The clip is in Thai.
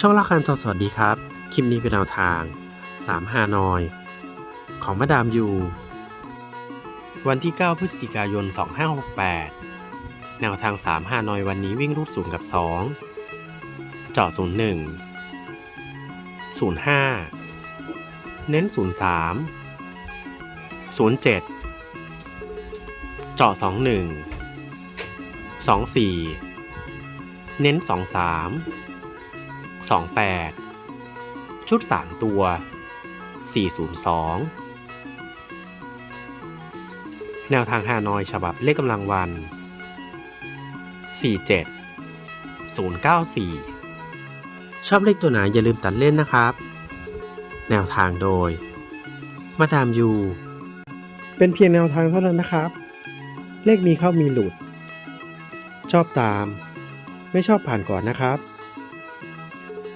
ช่องละคันทองสวัสดีครับ คลิปนี้เป็นแนวทาง 3 ฮานอย ของมาดามยู วันที่ 9 พฤศจิกายน 2568 แนวทาง 3 ฮานอยวันนี้วิ่งรูดศูนย์กับ 2 เจาะ 01 05 เน้น 03 07 เจาะ 21 24 เน้น 23 28 ชุด 3 ตัว 402 แนวทางฮานอยฉบับเลขกำลังวัน 47 094 ชอบเลขตัวไหนอย่าลืมตัดเล่นนะครับ แนวทางโดย มาดามยู เป็นเพียงแนวทางเท่านั้นนะครับ เลขมีเข้ามีหลุด ชอบตาม ไม่ชอบผ่านก่อนนะครับ